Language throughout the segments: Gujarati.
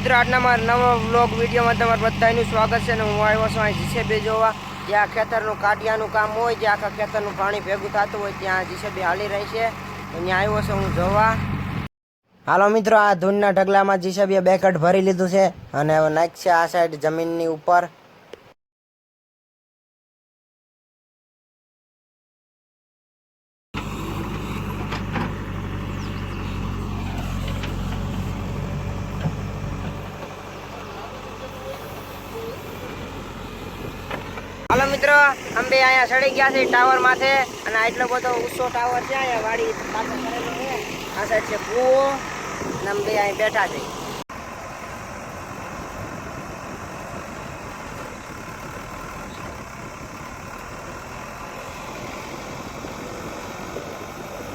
મિત્રો આજના મારા નવા બ્લોગ વિડીયોમાં તમારું બધાનું સ્વાગત છે અને હું આવ્યો છું અહીં જીસેબી જોવા. જ્યાં ખેતરનું કાઢિયાનું કામ હોય જે આખા ખેતરનું પાણી ભેગું થતું હોય, ત્યાં જીસેબી હાલી રહી છે. અહીંયા આવ્યો છું હું જોવા. હાલો મિત્રો, આ ધૂનના ઢગલામાં જીસેબીએ બેકટ ભરી લીધું છે અને નાખશે આ સાઈડ જમીનની ઉપર. હાલો મિત્રો, અંબે અહીંયા સડી ગયા છે ટાવર માથે અને આટલો બધો ઊંચો ટાવર છે, અહીંયા વાડી પાસે કરેલો છે. આ સાઈડ છે કૂવો અને અંબે અહીં બેઠા છે.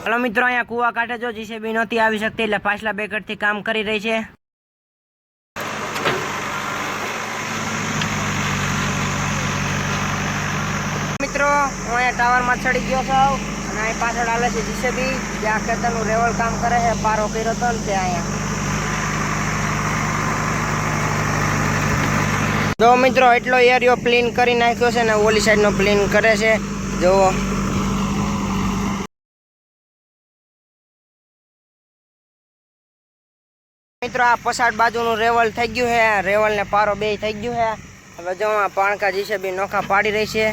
હલો મિત્રો, અહીંયા કૂવા કાંઠે જો જીસીબી નહોતી આવી શકતી એટલે પાછલા બે કટથી કામ કરી રહી છે. મિત્રો હું અહીંયા ટાવરમાં ચડી ગયો છું અને અહીં પાછળ આવે છે જીસીબી આ ખેતરનું રેવલ કામ કરે છે, પારો કર્યો હતો ને ત્યાં અહીંયા. જો મિત્રો, એટલો એરિયો પ્લીન કરી નાખ્યો છે ને ઓલી સાઈડનો પ્લીન કરે છે. જુઓ. મિત્રો, આ પસાડ બાજુનું રેવલ થઈ ગયું છે. રેવલ ને પારો બે થઈ ગયું છે. હવે જો આ પાણકા જીસીબી નોખા પાડી રહી છે.